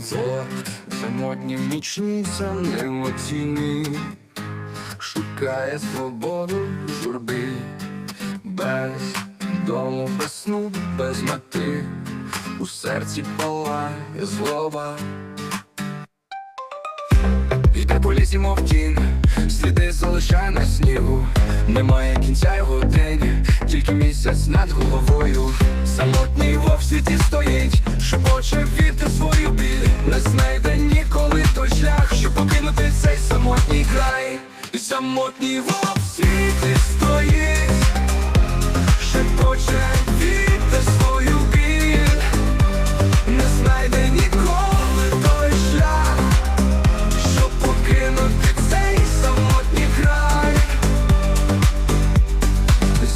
Вот самотні нічні сани оціни Шукає свободу журби. Без дому, без сну, без мети. У серці палає злоба. Йде по лісі, мов тінь, сліди залишає на снігу. Немає кінця його день, тільки місяць над головою. Самотній вовк в світі стоїть, шепоче віти самотній в світі стоїть, шепоче віти свою біль Не знайде ніколи той шлях щоб покинути цей самотній край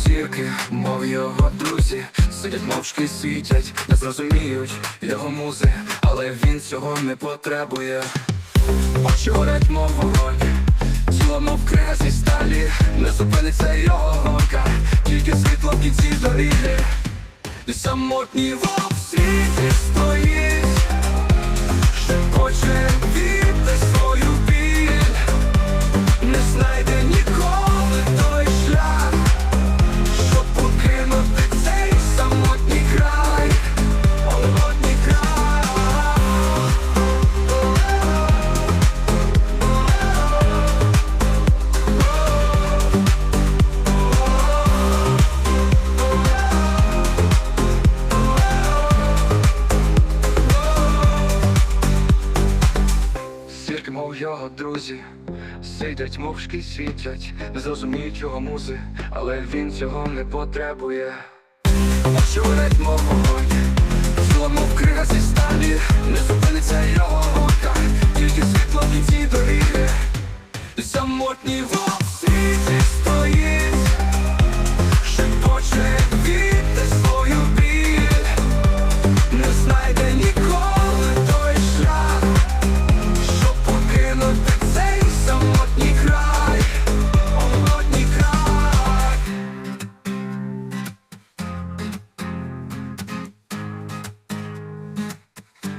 Зірки, мов його друзі, сидять мовчки світять, не зрозуміють його музи, але він цього не потребує. Очі горять, мов вогонь, тіло, мов крига сталі, не зупиниться його ока, тільки світло в кінці доріги. Самотній вовк Зірки, мов його друзі, сидять мовчки світять, не зрозуміють його музи, але він цього не потребує. Очі мов вогонь, мов крига зі сталі, не зупиниться його гонка, тільки світло в кінці доріги. Самотній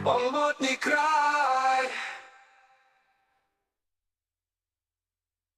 Самотній край.